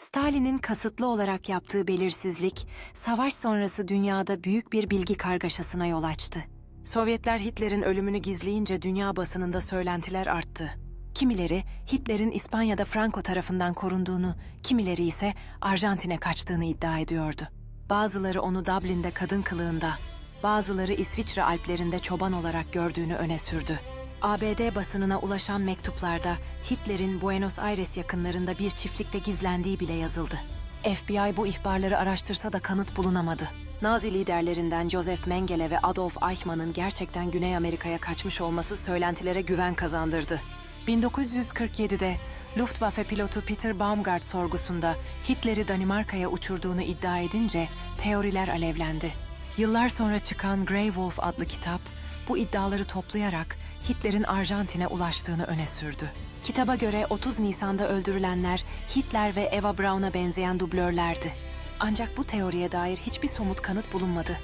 Stalin'in kasıtlı olarak yaptığı belirsizlik, savaş sonrası dünyada büyük bir bilgi kargaşasına yol açtı. Sovyetler Hitler'in ölümünü gizleyince dünya basınında söylentiler arttı. Kimileri Hitler'in İspanya'da Franco tarafından korunduğunu, kimileri ise Arjantin'e kaçtığını iddia ediyordu. Bazıları onu Dublin'de kadın kılığında, bazıları İsviçre Alplerinde çoban olarak gördüğünü öne sürdü. ABD basınına ulaşan mektuplarda Hitler'in Buenos Aires yakınlarında bir çiftlikte gizlendiği bile yazıldı. FBI bu ihbarları araştırsa da kanıt bulunamadı. Nazi liderlerinden Joseph Mengele ve Adolf Eichmann'ın gerçekten Güney Amerika'ya kaçmış olması söylentilere güven kazandırdı. 1947'de Luftwaffe pilotu Peter Baumgart sorgusunda Hitler'i Danimarka'ya uçurduğunu iddia edince teoriler alevlendi. Yıllar sonra çıkan Grey Wolf adlı kitap bu iddiaları toplayarak Hitler'in Arjantin'e ulaştığını öne sürdü. Kitaba göre 30 Nisan'da öldürülenler Hitler ve Eva Braun'a benzeyen dublörlerdi. Ancak bu teoriye dair hiçbir somut kanıt bulunmadı.